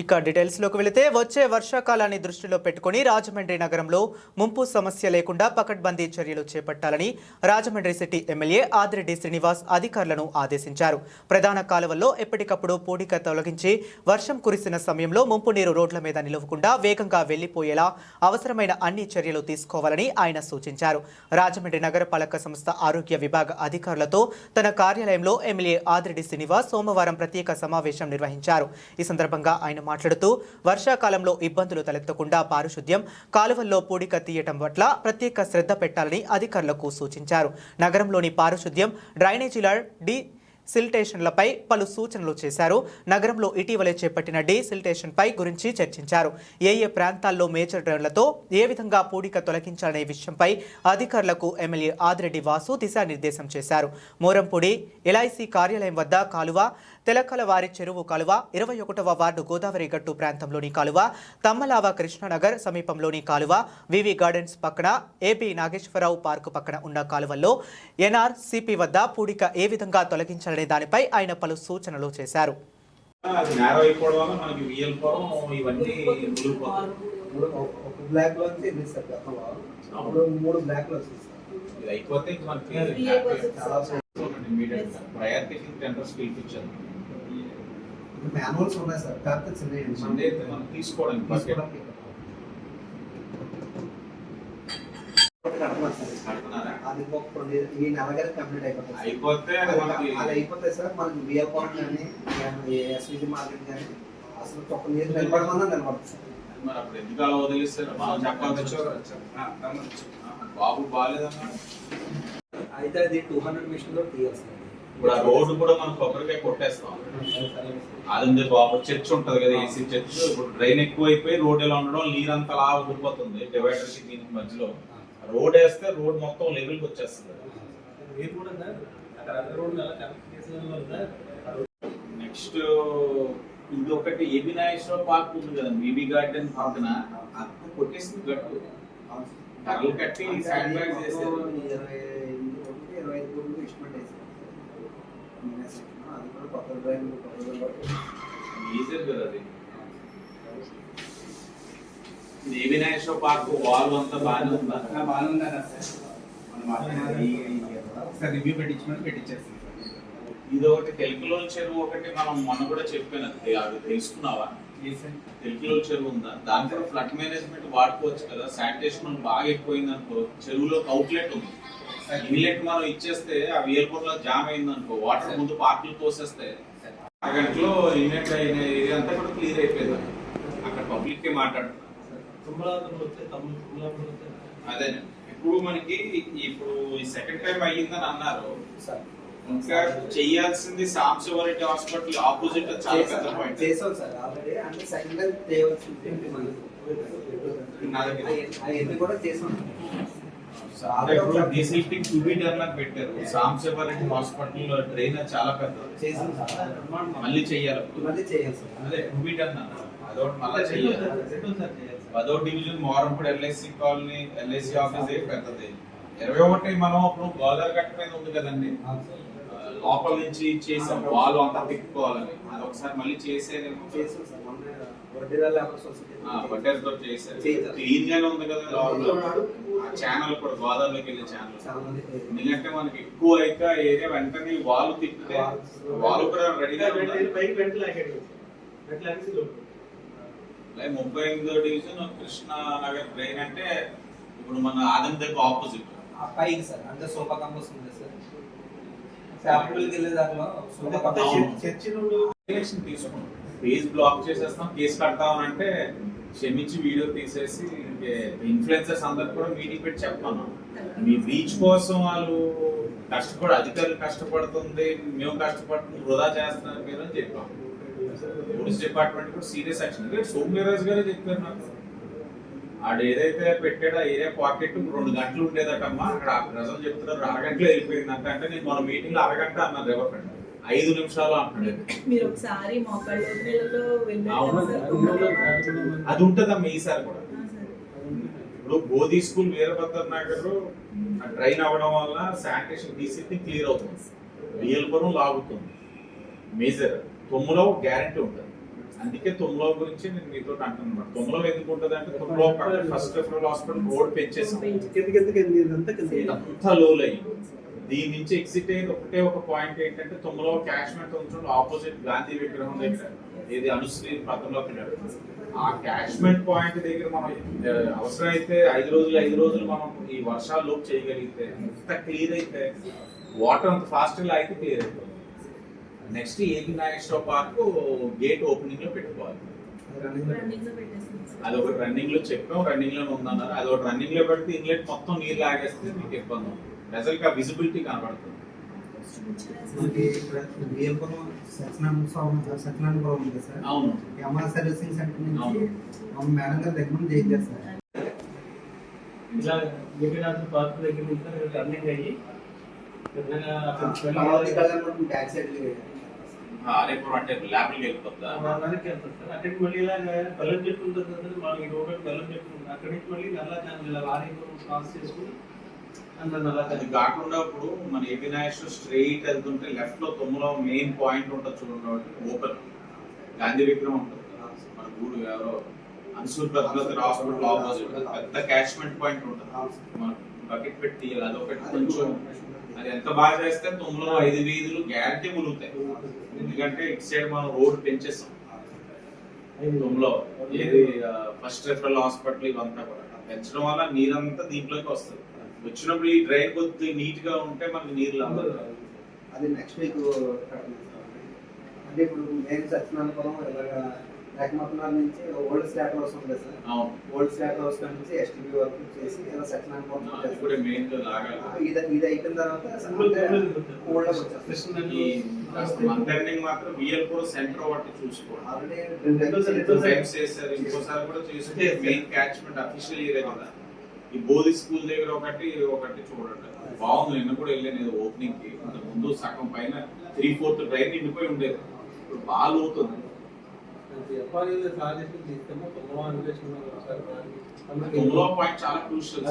ఇక డీటెయిల్స్లోకి వెళితే వచ్చే వర్షాకాలాన్ని దృష్టిలో పెట్టుకుని రాజమండ్రి నగరంలో ముంపు సమస్య లేకుండా పకడ్బందీ చర్యలు చేపట్టాలని రాజమండ్రి సిటీ ఎమ్మెల్యే ఆదిరెడ్డి శ్రీనివాస్ అధికారులను ఆదేశించారు. ప్రధాన కాలువల్లో ఎప్పటికప్పుడు పూడిక తొలగించి వర్షం కురిసిన సమయంలో ముంపు నీరు రోడ్ల మీద నిలవకుండా వేగంగా వెళ్ళిపోయేలా అవసరమైన అన్ని చర్యలు తీసుకోవాలని ఆయన సూచించారు. రాజమండ్రి నగరపాలక సంస్థ ఆరోగ్య విభాగ అధికారులతో తన కార్యాలయంలో ఎమ్మెల్యే ఆదిరెడ్డి శ్రీనివాస్ సోమవారం ప్రత్యేక సమావేశం నిర్వహించారు. ఈ సందర్భంగా ఆయన మాట్లాడుతూ వర్షాకాలంలో ఇబ్బందులు తలెత్తకుండా పారిశుద్ధ్యం కాలువల్లో పూడిక తీయటం పట్ల ప్రత్యేక శ్రద్ధ పెట్టాలని అధికారులకు సూచించారు. నగరంలోని పారిశుద్ధ్యం డ్రైనేజీల డి సిల్టేషన్లపై పలు సూచనలు చేశారు. నగరంలో ఇటీవలే చేపట్టిన డీసిల్టేషన్పై గురించి చర్చించారు. ఏ ఏ ప్రాంతాల్లో మేజర్ డ్రైన్లతో ఏ విధంగా పూడిక తొలగించాలనే విషయంపై అధికారులకు ఎమ్మెల్యే ఆదిరెడ్డి వాసు దిశానిర్దేశం చేశారు. మోరంపూడి ఎల్ఐసి కార్యాలయం వద్ద కాలువ తెలకలవారి చెరువు కాలువ ఇరవై ఒకటవ వార్డు గోదావరి గట్టు ప్రాంతంలోని కాలువ తమ్మలావ కృష్ణనగర్ సమీపంలోని కాలువ వివి గార్డెన్స్ పక్కన ఏపీ నాగేశ్వరరావు పార్కు పక్కన ఉన్న కాలువల్లో ఎన్ఆర్ సిపి వద్ద పూడిక ఏ విధంగా తొలగించాలనే దానిపై ఆయన పలు సూచనలు చేశారు. అది నేరో అయిపోవడం వల్ల మనకి విఎల్ ఇవన్నీ బ్లాక్లో అప్పుడు మూడు బ్లాక్లో ఇది అయిపోతే. చాలా ఇమీడియట్ ప్రయారిటీ టెండర్స్ పిలిపించాను మాన్యువల్స్ ఉన్నాయి సార్. కాకపోతే చిన్న తీసుకోవడానికి అది ఒక ఈ నెలగానే కంప్లీట్ అయిపోతుంది. అయిపోతే అది అయిపోతే సార్. మనకి బిఎల్ పాయింట్ కానీ ఎస్విజి మార్కెట్ కానీ అసలు ఒక నీరు నిలబడమన్నా నిలబడుతుంది సార్. మరి అప్పుడు ఎందుకు అలా వదిలేస్తారు? మనం చెప్పాలి బాబు బాగాలేదన్నా? అయితే అది టూ హండ్రెడ్ మిషన్లో తీయాలి సార్. ఇప్పుడు ఆ రోడ్డు కూడా మనం కొబ్బరికాయ కొట్టేస్తాం. అదండి బాబు చర్చ్ ఉంటది కదా ఏసీ చర్చ్. ఇప్పుడు డ్రైన్ ఎక్కువ అయిపోయి రోడ్ ఎలా ఉండడం నీరంతా అలా ఊడిపోతుంది డివైడర్కి దీనికి మధ్యలో. రోడ్ వేస్తే రోడ్ మొత్తం లెవెల్కి వచ్చేస్తుంది. నెక్స్ట్ ఇది ఒకటి ఏబి నాగేశ్వర పార్క్ ఉంది కదా బీబీ గార్డెన్ పక్కన. అంతా కొట్టేసింది గట్టు. కర్రలు కట్టి బ్యాగ్ చేసేది. ఇరవై ఐదు కోట్లు ఇన్వెస్ట్మెంట్ వేసారు అది కూడా కొత్త డ్రైన్ కొత్త డ్రైన్ ఈజీ కదా అది ఇది ఏబి నాగేశ్వర పార్క్ వాల్ అంతా బాగానే ఉందా బాగుందన్నా సార్ మనం మాట్లాడేది ఒకసారి రివ్యూ పెట్టించమని పెట్టించేస్తాం ఇది ఒకటి తెలుగులో చెరువు ఒకటి మనం మొన్న కూడా చెప్పాను అది అది తెలుసుకున్నావా? తెలుగులో చెరువు ఉందా? దాని కూడా ఫ్లడ్ మేనేజ్మెంట్ వాడుకోవచ్చు కదా. శానిటేషన్ బాగా ఎక్కువైంది అనుకో చెరువులో అవుట్లెట్ ఉంది. ఇన్లెట్ మనం ఇచ్చేస్తే ఆ వేర్పూర్లో జామ్ అయింది అనుకో వాటర్ ముందు పార్కులు పోసేస్తే గంటలో ఇన్లెట్ అయిన ఏరియా అంతా కూడా క్లియర్ అయిపోయింది. అక్కడ పబ్లిక్ కే మాట్లాడు తుమ్మలాతులు వచ్చే తమ్ముడు తుమ్మలాతులు వచ్చే అదే. ఇప్పుడు మనకి ఇప్పుడు ఈ సెకండ్ టైం అయ్యిందని అన్నారు. సార్. ఇంకా చెయ్యాల్సింది సాంశివరెడ్డి హాస్పిటల్ ఆపోజిట్ చాలా పెద్ద పాయింట్ చేసాం సార్ ఆల్రెడీ. అంటే సెకండ్ టైం కూడా చేసాం ఇప్పుడు పెట్టారు. హాస్పిటల్ డ్రైన్ చాలా మళ్ళీ చెయ్యాలి మళ్ళీ అదే అదొకటి చెయ్యాలి. పదో division Morampudi LIC colony LIC office పెద్దది. ఇరవై ఒకటి మనం అప్పుడు గోదావరి గట్ట మీద ఉంది కదండి. లోపల నుంచి చేసాం వాళ్ళు అంతా తిప్పుకోవాలని. అది ఒకసారి మళ్ళీ చేసేదేమో. వడ్డీల లేబర్ సొసైటీ. క్లీన్ గానే ఉంది కదా ఛానల్ కూడా గోదావరిలోకి వెళ్ళే ఛానల్ ఎందుకంటే మనకి ఎక్కువ అయితే ఏరియా వెంటనే వాల్ తిప్పితే వాల్ కూడా రెడీగా ముప్పై ఎనిమిదో డివిజన్ కృష్ణ నగర్ ట్రైన్ అంటే ఇప్పుడు మన ఆదం దగ్గర ఆపోజిట్ ఆ పైకి సార్ అంటే సోఫా కంపస్ ఉంది సార్. ఫ్యాక్టరీకి వెళ్ళే దాంట్లో. చర్చి- చర్చి నుండి ఎలక్షన్ తీసుకున్నాం. పేజ్ బ్లాక్ చేసేస్తాం కేసు కడతాం అంటే క్షమించి వీడియో తీసేసి ఇన్ఫ్లుయెన్సర్స్ అందరు కూడా మీటింగ్ పెట్టి చెప్పాను. మీ రీచ్ కోసం వాళ్ళు కష్టపడి అధికారులు కష్టపడుతుంది మేము కష్టపడుతుంది వృధా చేస్తున్నారు మీరు అని చెప్పాం. పోలీస్ డిపార్ట్మెంట్ కూడా సీరియస్ యాక్షన్. సోమవీరాజ్ గారే చెప్పారు నాకు. ఆడు ఏదైతే పెట్టాడో ఏరియా పాకెట్ రెండు గంటలు ఉండేదటమ్మా. అక్కడ ప్రజలు చెప్తున్నారు అరగంటలో వెళ్ళిపోయిందంట అంటే నేను మన మీటింగ్లో అరగంట అన్నాను రేవర్ ఫ్రెండ్ ఐదు నిమిషాలు అంటున్నాడు. మీరు ఒకసారి. అది ఉంటదమ్మా ఈసారి కూడా. ఇప్పుడు బోధి స్కూల్ వీరభద్ర నగర్ ట్రైన్ అవ్వడం వల్ల శానిటేషన్ డీసీపీ క్లియర్ అవుతుంది. రియల్పురం లాగుతుంది. మేజర్. తొమ్మిలో గ్యారంటీ ఉంటుంది. అందుకే తుమ్మలో గురించి నేను మీతో అంటున్నాను. తుమ్మలో ఎందుకు ఉంటుంది అంటే తుమ్మలో ఫస్ట్ రిఫరల్ హాస్పిటల్ రోడ్ పెంచేసాం ఇదంతా లోల్ అయ్యింది దీని నుంచి ఎగ్జిట్ అయ్యేది ఒకటే ఒక పాయింట్ ఏంటంటే తుమ్మలో క్యాష్మెంట్ ఉంచడం ఆపోజిట్ గాంధీ విగ్రహం దగ్గర. ఏది అనుశ్రీ పెట్టారు ఆ క్యాష్మెంట్ పాయింట్ దగ్గర మనం అవసరమైతే ఐదు రోజులు ఐదు రోజులు మనం ఈ వర్షాలు లోపు చేయగలిగితే ఎంత క్లియర్ అయితే వాటర్ అంత ఫాస్ట్ అయితే క్లియర్ అయిపోతుంది. Next AP Nageswara park gate ఓపెనింగ్లో పెట్టుకోవాలి. అది ఒకటి రన్నింగ్లో చెప్పాం రన్నింగ్లో ఉందన్నారు. అది ఒకటి రన్నింగ్లో పెడితే ఇన్లెట్ మొత్తం నీళ్ళు ఆగేస్తే మీకు ఇబ్బంది ఉంటుంది ప్రజలకు ఆ విజిబిలిటీ కనబడుతుంది మనకి ఇక్కడ బియ్యపురం సత్యనారాయణ సత్యనారాయణపురం ఉంది సార్ అవును ఎంఆర్ సర్వీసింగ్ సెంటర్ నుంచి అవును. మా మేడం గారి దగ్గర నుంచి చేయాలి సార్ ఇలా వికటాద్రి పార్క్ దగ్గర నుంచి టర్నింగ్ అయ్యి పెద్దగా అక్కడికి వెళ్ళి అమరావతి కళ్యాణ్ మండపం బ్యాక్ సైడ్ ఆరేపురం అంటే ల్యాబ్కి వెళ్ళిపోతుందా ఆ వెనక్కి వెళ్తాం సార్ అక్కడికి మళ్ళీ ఇలా బెల్లం చెట్టు ఉంటుంది కదా మనకి ఒకటి బెల్లం చెట్టు ఉంటుంది అక్కడి నుంచి మళ్ళీ నల్లా ఛానల్ ఇలా లారీపురం క్రాస్ చేసుకుని అందరు అలా అది కాకుండా ఇప్పుడు మన ఏపీ నాగేశ్వర స్ట్రైట్ వెళ్తుంటే లెఫ్ట్లో తొమ్మిదిలో మెయిన్ పాయింట్ ఉంటుంది చూడండి ఓపెన్ గాంధీ విగ్రహం ఉంటుంది మన గూడు ఎవరో అన్సూర్ భద్రత హాస్పిటల్ ఆపోజిట్ పెద్ద క్యాష్మెంట్ పాయింట్ ఉంటుంది. మనం బకెట్ పెట్టి అదొకటి కొంచెం అది ఎంత బాగా చేస్తే తొమ్మిదిలో ఐదు వీధులు గ్యారంటీ ములుగుతాయి ఎందుకంటే ఇటు సైడ్ మనం రోడ్ పెంచేస్తాం. తొమ్మిదిలో ఏది ఫస్ట్ రెఫరల్ హాస్పిటల్ ఇవంతా కూడా. పెంచడం వల్ల నీరంతా దీంట్లోకి వస్తుంది. వచ్చినప్పుడు ఈ డ్రైన్ కొద్ది నీట్గా ఉంటే మనకి నీరు లాభం అది నెక్స్ట్ వీక్ అంటే ఇప్పుడు మెయిన్ సత్యనారాయణపురం ఇలాగా లేకమతున్నార్ నుంచి ఓల్డ్ స్లాట్ హౌస్ ఉంది సార్ అవును ఓల్డ్ స్లాట్ హౌస్ కాడ నుంచి ఎస్టీబీ వరకు చేసి ఇలా సత్యనారాయణపురం అది కూడా మెయిన్గా లాగాలి ఇది ఇది అయిపోయిన తర్వాత ఎండింగ్ మాత్రం విఎల్పూర్ సెంటర్ ఒకటి చూసుకోండి ఆల్రెడీ చేశారు ఇంకోసారి కూడా చేస్తే మెయిన్ క్యాచ్మెంట్ అఫీషియల్ ఏరియా కదా ఈ బోధి స్కూల్ దగ్గర ఒకటి ఒకటి చూడండి. బాగుంది. నిన్న కూడా వెళ్ళాను ఏదో ఓపెనింగ్కి. ముందు సగం పైన త్రీ ఫోర్త్ డ్రైన్ నిండిపోయి ఉండేది. ఇప్పుడు బాగా అవుతుంది పాయింట్ చాలా క్రూషియల్